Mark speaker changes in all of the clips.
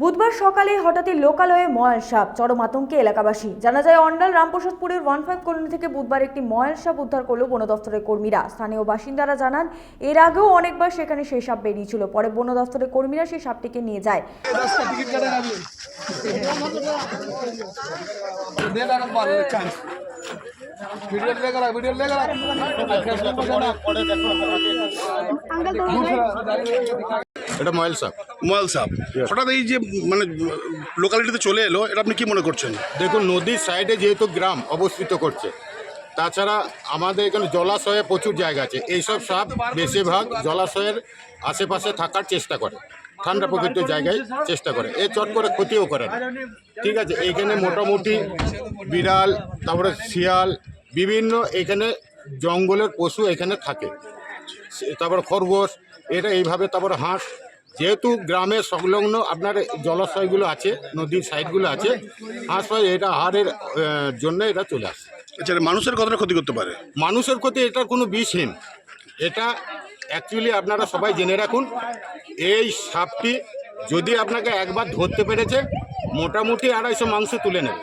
Speaker 1: বুধবার সকালে হঠাৎই লোকালয়ে ময়াল সাপ চরম আতঙ্কে এলাকাবাসী। জানা যায় অন্ডাল রামপ্রসাদপুরের ওয়ান ফাইভ কলোনি থেকে বুধবার একটি ময়াল সাপ উদ্ধার করল বন দফতরের কর্মীরা। স্থানীয় বাসিন্দারা জানান এর আগেও অনেকবার সেখানে সেই সাপ বেরিয়েছিল। পরে বন দফতরের কর্মীরা সেই সাপটিকে নিয়ে যায়।
Speaker 2: এটা ময়েল সাপ।
Speaker 3: ময়েল সাপ। হঠাৎ এই যে মানে লোকালিটিতে চলে এলো এটা আপনি কি মনে করছেন?
Speaker 2: দেখুন নদীর সাইডে যেহেতু গ্রাম অবস্থিত করছে তাছাড়া আমাদের এখানে জলাশয়ে প্রচুর জায়গা আছে। এইসব সাপ বেশিরভাগ জলাশয়ের আশেপাশে থাকার চেষ্টা করে ঠান্ডা প্রকৃত জায়গায় চেষ্টা করে। এ চট করে ক্ষতিও করে ঠিক আছে এইখানে মোটামুটি বিড়াল তারপরে শিয়াল বিভিন্ন এখানে জঙ্গলের পশু এখানে থাকে। তারপর খরগোশ এটা এইভাবে তারপর হাঁস। যেহেতু গ্রামে সংলগ্ন আপনার জলাশয়গুলো আছে নদীর সাইডগুলো আছে হাঁস হয় এটা আহ, জন্য এটা চলে আসে।
Speaker 3: আচ্ছা মানুষের কতটা ক্ষতি করতে পারে?
Speaker 2: মানুষের ক্ষতি এটা কোনো বিষহীন। এটা অ্যাকচুয়ালি আপনারা সবাই জেনে রাখুন এই সাপটি যদি আপনাকে একবার ধরতে পেরেছে মোটামুটি আড়াইশো মাংস তুলে নেবে।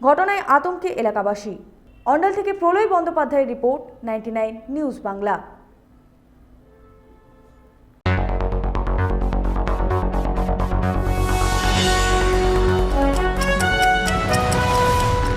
Speaker 1: ঘটনায় আতঙ্কে এলাকাবাসী। অন্ডাল থেকে প্রলয় বন্দ্যোপাধ্যায়ের রিপোর্ট নাইনটি নিউজ বাংলা